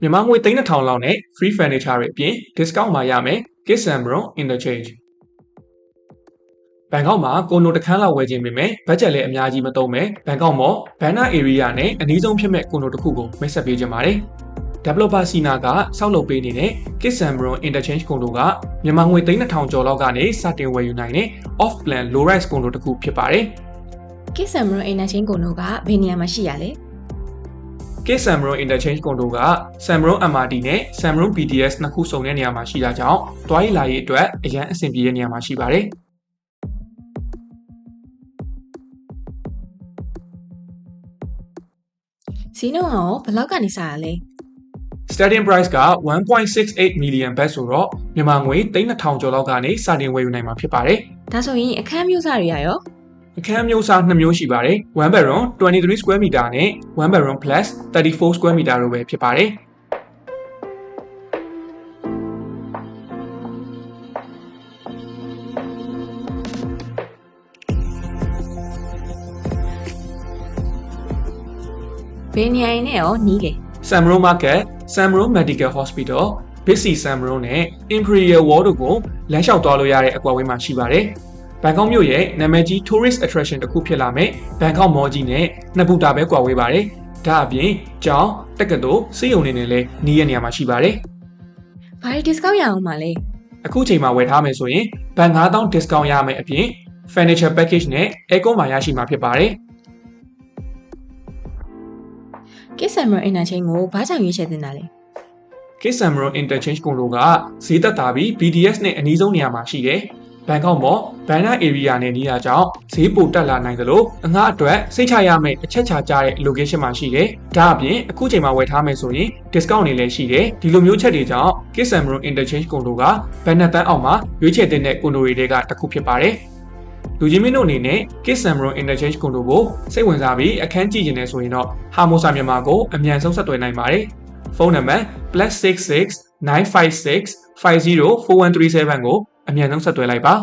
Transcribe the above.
မြန်မာငွေ3000လောက်နဲ့ free furniture တွေအပြင် discount မှာရမယ် Kiss and Bron interchange ဘန်ကောက်မှာကိုနိုတစ်ခန်းလောက်ဝယ်ခြင်းပေမဲ့ဘတ်ဂျက်လည်းအများကြီးမသုံးမဲ့ဘန်ကောက်မော်ဘန်နာ area နဲ့အနည်းဆုံးဖြစ်မဲ့ကိုနိုတစ်ခုကိုမိတ်ဆက်ပေးကြပါတယ် developer Sina ကစောက်လုပ်ပေးနေတဲ့ Kiss and Bron interchange ကွန်ဒိုကမြန်မာငွေ3000ကျော်လောက်ကနေစတင်ဝယ်ယူနိုင်တဲ့ off plan low rise ကွန်ဒိုတစ်ခုဖြစ်ပါတယ်ကစ်ဆမ်မရွန်အိမ်နာချင်းကုန်တို့ကဘယ်နေရာမှာရှိရလဲ Kiss Samron interchange ကွန်ဒိုက Samron MRT နဲ့ Samron BTS နှစ်ခုစုံတဲ့နေရာမှာရှိတာကြောင့်တွားရည်လာရေးအတွက်အရန်အဆင်ပြေတဲ့နေရာမှာရှိပါတယ်ဈေးနှုန်းကရောဘယ်လောက်ကနေစရလဲ Starting price က1.68 million ဘတ်ဆိုတော့မြန်မာငွေ3000ကျော်လောက်ကနေစတင်ဝယ်ယူနိုင်မှာဖြစ်ပါတယ်ဒါဆိုရင်အခန်းမျိုးစားတွေကရော အခန်းမျိုးစား2မျိုးရှိပါတယ်1 bedroom 23 square meter နဲ့1 bedroom plus 34 square meter တို့ပဲဖြစ်ပါတယ်ဘယ်နေရာရင်းနဲ့ရောနီးလဲ Samron Market Samron Medical Hospital Bixi Samron နဲ့ Imperial Wall တို့ကိုလမ်းလျှောက်သွားလို့ရတဲ့အကွာအဝေးမှာရှိပါတယ် ဘန်ကောက်မြို့ရဲ့နာမည်ကြီး tourist attraction တစ်ခုဖြစ်လာမဲ့ဘန်ကောက်မော်ကြီးနဲ့နှစ်ဘူတာပဲကွာဝေးပါတယ်ဒါအပြင်ကျောင်းတက္ကသိုလ်စေယုံနေနဲ့လည်းနီးရနေရာမှာရှိပါတယ်ဘာတွေ discount ရအောင်မလဲအခုချိန်မှာဝယ်ထားမယ်ဆိုရင်ဘန်9000 discount ရမယ်အပြင် furniture package နဲ့ aircon မှာရရှိမှာဖြစ်ပါတယ်ကစ်ဆမ်မရွန်အိမ်နာချင်းကိုဘာကြောင့်ရွေးချယ်တင်တာလဲ Kiss Samron Interchange ကွန်လိုကဈေးသက်သာပြီး BDS နဲ့အနီးဆုံးနေရာမှာရှိတယ်။ ဘန်ကောက်မော်ဘန်နာ area နဲ့နေရာကြောင့်ဈေးပိုတက်လာနိုင်သလိုအငှားအတွက်စိတ်ချရမယ့်အချက်ချာကျတဲ့ location မှာရှိတယ်။ဒါအပြင်အခုချိန်မှာဝယ်ထားမယ်ဆိုရင် discount တွေလည်းရှိတယ်။ဒီလိုမျိုးချက်တွေကြောင့် Kiss Samron Interchange ကွန်လိုကဘန်နတန်အောက်မှာရွေးချယ်တဲ့ကွန်လိုတွေကတစ်ခုဖြစ်ပါတယ်။လူချင်းမင်းတို့အနေနဲ့ Kiss Samron Interchange ကွန်လိုကိုစိတ်ဝင်စားပြီးအခန်းကြည့်နေတယ်ဆိုရင်တော့ Harmosa မြန်မာကိုအမြန်ဆုံးဆက်သွယ်နိုင်ပါတယ်။ဖုန်းနံပါတ် +66 956 504137ကို အမြန်ဆုံးဆက်သွယ်လိုက်ပါ